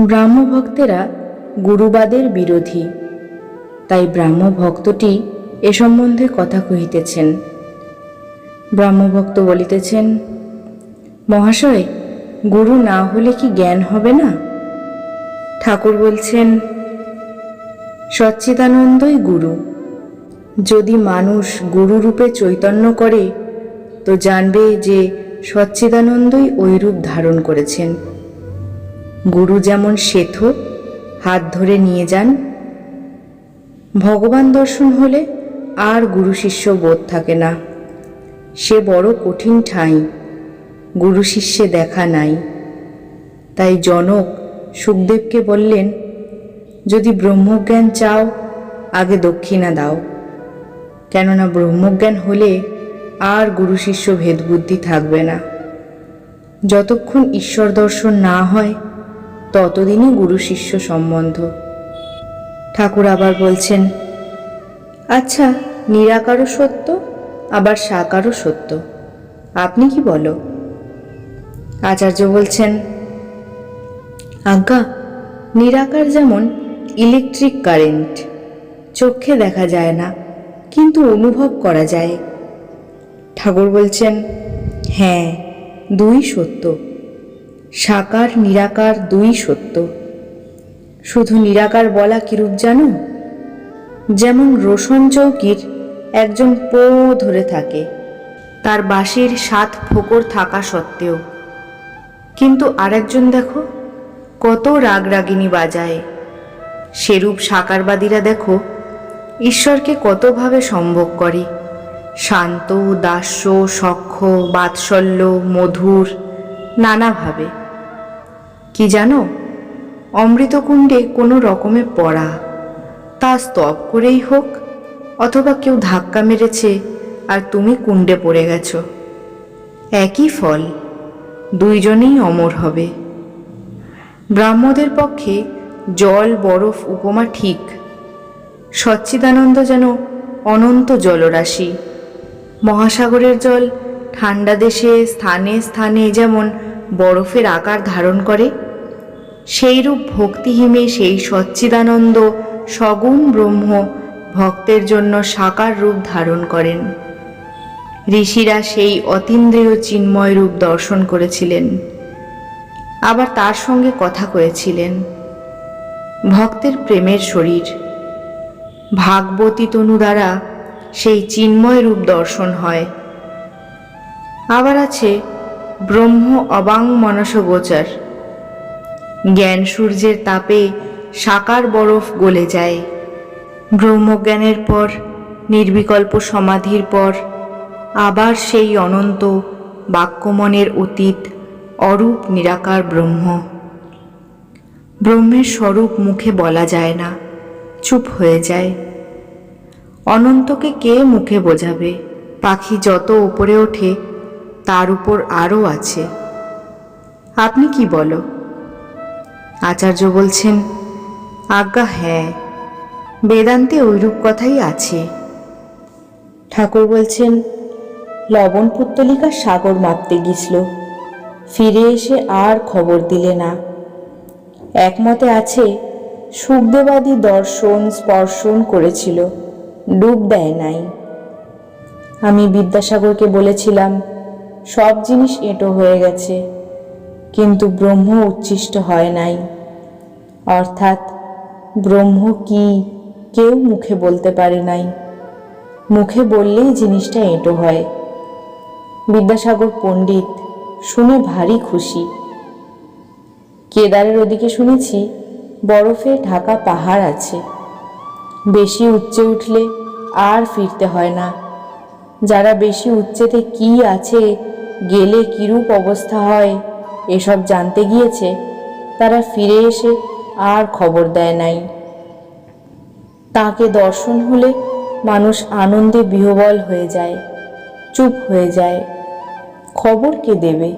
ব্রাহ্মভক্তেরা গুরুবাদের বিরোধী। তাই ব্রাহ্মভক্তটি এ সম্বন্ধে কথা কহিতেছেন। ব্রাহ্মভক্ত বলিতেছেন, মহাশয়, গুরু না হলে কি জ্ঞান হবে না? ঠাকুর বলছেন, সচ্চিদানন্দই গুরু। যদি মানুষ গুরুরূপে চৈতন্য করে, তো জানবে যে সচ্চিদানন্দই ওই রূপ ধারণ করেছেন। গুরু যেমন শ্বেত হাত ধরে নিয়ে যান। ভগবান দর্শন হলে আর গুরু শিষ্য বোধ থাকে না। সে বড় কঠিন ঠাঁই, গুরু শিষ্যে দেখা নাই। তাই জনক সুখদেবকে বললেন, যদি ব্রহ্মজ্ঞান চাও, আগে দক্ষিণা দাও। কেননা ব্রহ্মজ্ঞান হলে আর গুরু শিষ্য ভেদবুদ্ধি থাকবে না। যতক্ষণ ঈশ্বর দর্শন না হয় ততদিনই গুরু শিষ্য সম্বন্ধ। ঠাকুর আবার বলছেন আচ্ছা নিরাকারও সত্য, আবার সাকারও সত্য। আপনি কি বলো? আচার্য বলছেন, আজ্ঞা, নিরাকার যেমন ইলেকট্রিক কারেন্ট, চোখে দেখা যায় না, কিন্তু অনুভব করা যায়। ঠাকুর বলছেন হ্যাঁ দুই সত্য। সাকার নিরাকার দুই সত্য। শুধু নিরাকার বলা কিরূপ জানো? যেমন রোশন চৌকির একজন পো ধরে থাকে, তার বাঁশির সাত ফোকর থাকা সত্ত্বেও। কিন্তু আরেকজন দেখো, কত রাগ রাগিনী বাজায়। সেরূপ সাকারবাদীরা দেখো, ঈশ্বরকে কতভাবে সম্ভব করে। শান্ত, দাস্য সখ্য বাৎসল্য, মধুর, নানাভাবে। কি জানো? অমৃতকুণ্ডে কোনো রকমে পড়া। তা স্তব করেই হোক, অথবা কেউ ধাক্কা মেরেছে আর তুমি কুণ্ডে পড়ে গেছো। একই ফল, দুইজনেই অমর হবে। ব্রাহ্মদের পক্ষে জল, বরফ, উপমা ঠিক। সচ্চিদানন্দ যেন অনন্ত জলরাশি। মহাসাগরের জল ঠান্ডা দেশে, স্থানে স্থানে যেমন বরফের আকার ধারণ করে সেইরূপ ভক্তিহীমে সেই সচ্চিদানন্দ সগুণ ব্রহ্ম ভক্তের জন্য সাকার রূপ ধারণ করেন। ঋষিরা সেই অতীন্দ্রিয় চিন্ময় রূপ দর্শন করেছিলেন। আবার তার সঙ্গে কথা কয়েছিলেন। ভক্তের প্রেমের শরীর। ভাগবতী তনু দ্বারা সেই চিন্ময় রূপ দর্শন হয়। আবার আছে ব্রহ্ম অবাং মনস গোচর জ্ঞান সূর্যের তাপে সাকার বরফ গলে যায়। ব্রহ্মজ্ঞানের পর, নির্বিকল্প সমাধির পর, আবার সেই অনন্ত বাক্যমনের অতীত অরূপ নিরাকার ব্রহ্ম। ব্রহ্মের স্বরূপ মুখে বলা যায় না, চুপ হয়ে যায়। অনন্তকে কে মুখে বোঝাবে? পাখি যত উপরে ওঠে, তার উপর আরও আছে। আপনি কি বলো? আচার্য বলছেন, আজ্ঞা হ্যাঁ বেদান্তে ঐরূপ কথাই আছে। ঠাকুর বলছেন, লবণ পুত্তলিকা সাগর মাপতে গিয়েছিল ফিরে এসে আর খবর দিলে না। একমতে আছে, সুখদেবাদী দর্শন স্পর্শন করেছিল, ডুব দেয় নাই। আমি বিদ্যাসাগরকে বলেছিলাম, সব জিনিস এঁটো হয়ে গেছে, কিন্তু ব্রহ্ম উচ্ছিষ্ট হয় নাই। অর্থাৎ ব্রহ্ম কি কেউ মুখে বলতে পারে নাই। মুখে বললেই জিনিসটা এঁটো হয়। বিদ্যাসাগর পণ্ডিত শুনে ভারী খুশি। কেদারের ওদিকে শুনেছি বরফে ঢাকা পাহাড় আছে। বেশি উচ্চে উঠলে আর ফিরতে হয় না। যারা বেশি উচ্চেতে কি আছে, গেলে কিরূপ অবস্থা হয়, এসব জানতে গিয়েছে। তারা ফিরে এসে আর খবর দেয় নাই। তাকে দর্শন হলে মানুষ আনন্দে বিহবল হয়ে যায়, চুপ হয়ে যায়। খবর কে দেবে?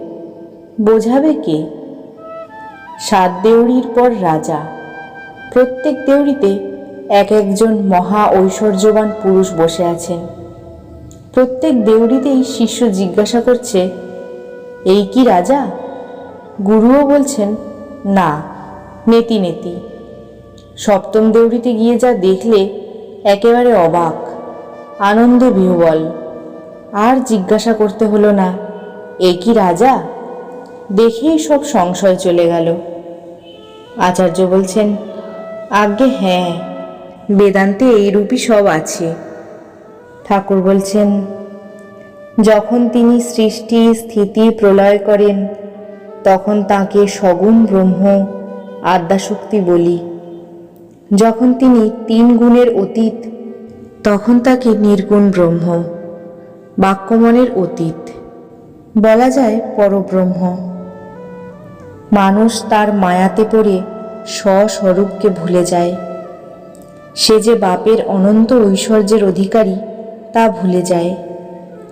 বোঝাবে কে? সাত দেউড়ির পর রাজা। প্রত্যেক দেউড়িতে এক একজন মহা ঐশ্বর্যবান পুরুষ বসে আছেন। প্রত্যেক দেউড়িতেই শিষ্য জিজ্ঞাসা করছে, এই কি রাজা? গুরুও বলছেন, না। নেতি নেতি। সপ্তম দেউড়িতে গিয়ে যা দেখলে একেবারে অবাক, আনন্দ বিহবল। আর জিজ্ঞাসা করতে হলো না, এ কি রাজা? দেখেই সব সংশয় চলে গেল। আচার্য বলছেন, আজ্ঞে হ্যাঁ বেদান্তে এইরূপই সব আছে। ঠাকুর বলছেন, যখন তিনি সৃষ্টি স্থিতি প্রলয় করেন, তখন তাকে সগুণ ব্রহ্ম আদ্যাশক্তি বলি। যখন তিনি তিন গুণের অতীত, তখন তাকে নির্গুণ ব্রহ্ম, বাক্যমনের অতীত বলা যায় পরব্রহ্ম। মানুষ তার মায়াতে পড়ে স্বস্বরূপকে ভুলে যায়। সে যে বাপের অনন্ত ঐশ্বর্যের অধিকারী, তা ভুলে যায়।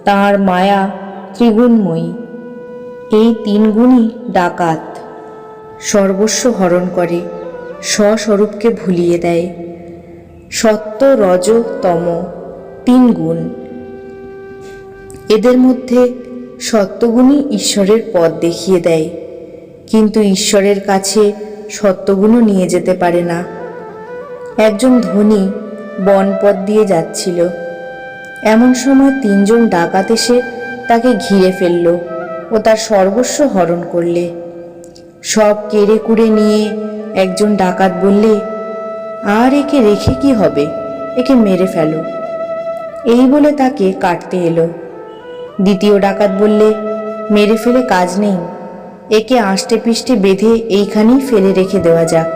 তার মায়া ত্রিগুণময়ী। এই তিন গুণই ডাকাত। সর্বস্ব হরণ করে, স্বস্বরূপকে ভুলিয়ে দেয়। সত্য, রজ, তম, তিন গুণ। এদের মধ্যে সত্যগুণই ঈশ্বরের পথ দেখিয়ে দেয়। কিন্তু ঈশ্বরের কাছে সত্যগুণও নিয়ে যেতে পারে না। একজন ধনী বনপথ দিয়ে যাচ্ছিল। এমন সময় তিনজন ডাকাত এসে তাকে ঘিরে ফেলল ও তার সর্বস্ব হরণ করলে। সব কেড়ে কুড়ে নিয়ে একজন ডাকাত বললে, আর একে রেখে কি হবে? একে মেরে ফেলো। এই বলে তাকে কাটতে এলো। দ্বিতীয় ডাকাত বললে, মেরে ফেলে কাজ নেই। একে আষ্টে পিষ্টে বেঁধে এইখানেই ফেলে রেখে দেওয়া যাক।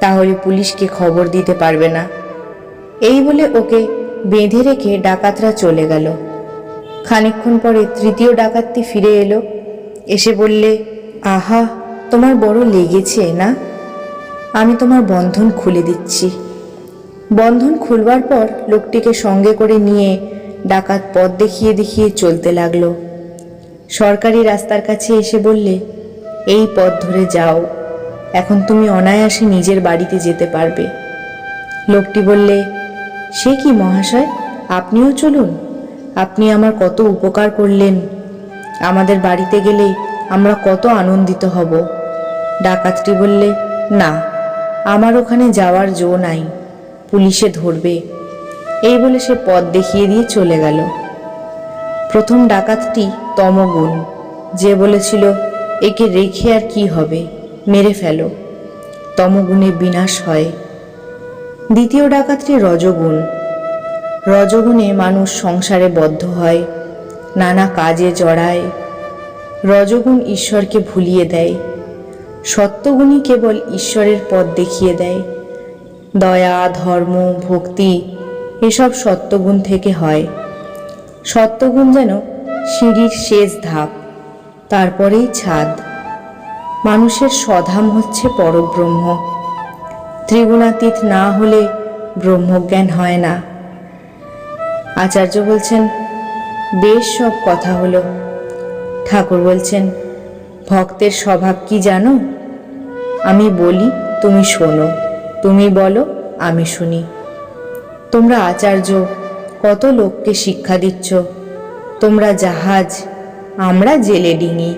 তাহলে পুলিশকে খবর দিতে পারবে না। এই বলে ওকে বেঁধে রেখে ডাকাতরা চলে গেল। খানিকক্ষণ পরে তৃতীয় ডাকাতটি ফিরে এলো। এসে বললে, আহা! তোমার বড় লেগেছে, না? আমি তোমার বন্ধন খুলে দিচ্ছি। বন্ধন খুলবার পর লোকটিকে সঙ্গে করে নিয়ে ডাকাত পথ দেখিয়ে দেখিয়ে চলতে লাগল। সরকারি রাস্তার কাছে এসে বললে, এই পথ ধরে যাও। এখন তুমি অনায়াসে নিজের বাড়িতে যেতে পারবে। লোকটি বললে, সে কি মহাশয়? আপনিও চলুন। আপনি আমার কত উপকার করলেন। আমাদের বাড়িতে গেলে আমরা কত আনন্দিত হব। ডাকাতটি বললে, না, আমার ওখানে যাওয়ার জো নাই, পুলিশে ধরবে। এই বলে সে পথ দেখিয়ে দিয়ে চলে গেল। প্রথম ডাকাতটি তমগুণ, যে বলেছিল, একে রেখে আর কি হবে? মেরে ফেলো। তমগুণে বিনাশ হয়। দ্বিতীয় ডাকাতটি রজগুণ, রজগুণে মানুষ সংসারে বদ্ধ হয়, নানা কাজে জড়ায়। রজগুণ ঈশ্বরকে ভুলিয়ে দেয় সত্যগুণই কেবল ঈশ্বরের পথ দেখিয়ে দেয়। দয়া, ধর্ম, ভক্তি, এসব সত্যগুণ থেকে হয়। সত্যগুণ যেন সিঁড়ির শেষ ধাপ, তারপরেই ছাদ। মানুষের স্বধাম হচ্ছে পরব্রহ্ম। ত্রিগুণাতীত না হলে ব্রহ্মজ্ঞান হয় না। আচার্য বলছেন, বেশ সব কথা হলো। ঠাকুর বলছেন ভক্তের স্বভাব কি জানো? আমি বলি, তুমি শোনো। তুমি বলো, আমি শুনি। তোমরা আচার্য, কত লোককে শিক্ষা দিচ্ছ? তোমরা জাহাজ, আমরা জেলে ডিঙি।